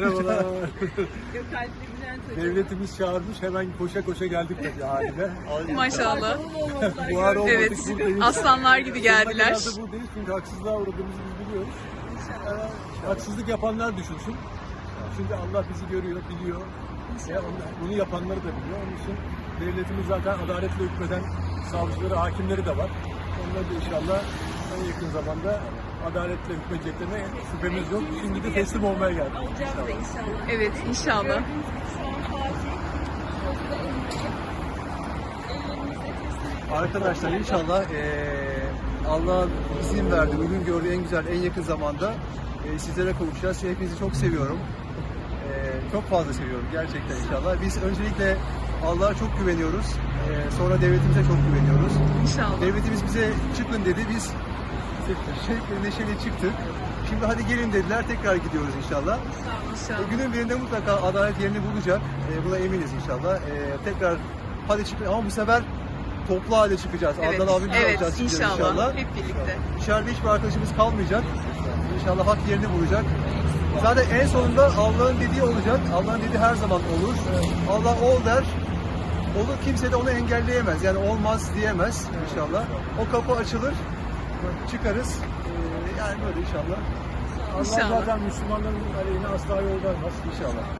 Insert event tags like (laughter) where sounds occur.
Merhabalar. Gökalp'le. Devletimiz çağırmış hemen koşa koşa geldik tabii haline. Maşallah. Bu ara olmadık Evet. buradayız. (laughs) Aslanlar gibi geldiler. Sonuna kadar buradayız çünkü haksızlığa uğradığımızı biz biliyoruz. Ee, haksızlık yapanlar düşünsün. Çünkü Allah bizi görüyor, biliyor. Ve onlar- bunu yapanları da biliyor. Onun için devletimiz zaten adaletle hükmeden savcıları, hakimleri de var. Onlar da inşallah en yakın zamanda adaletle hükmedeceklerine şüphemiz yok. Şimdi de teslim olmaya geldik. İnşallah. Evet inşallah. Arkadaşlar inşallah eee Allah izin verdi. Bugün gördüğü en güzel, en yakın zamanda eee, sizlere kavuşacağız. Hepinizi çok seviyorum. Eee, çok fazla seviyorum gerçekten inşallah. Biz öncelikle Allah'a çok güveniyoruz. Eee, sonra devletimize çok güveniyoruz. İnşallah. Devletimiz bize çıkın dedi. Biz şevkle neşeyle çıktık. Şimdi hadi gelin dediler. Tekrar gidiyoruz inşallah. İnşallah. E, günün birinde mutlaka adalet yerini bulacak. E, buna eminiz inşallah. E, tekrar hadi çık ama bu sefer toplu halde çıkacağız. Evet, Adnan abimle evet alacağız inşallah. inşallah. Hep birlikte. İçeride hiçbir arkadaşımız kalmayacak. İnşallah hak yerini bulacak. Zaten en sonunda Allah'ın dediği olacak. Allah'ın dediği her zaman olur. Allah ol der. Olur kimse de onu engelleyemez. Yani olmaz diyemez inşallah. O kapı açılır. Çıkarız. E, yani böyle inşallah. Allah İnşallah. zaten Müslümanların aleyhine asla yol vermez. İnşallah.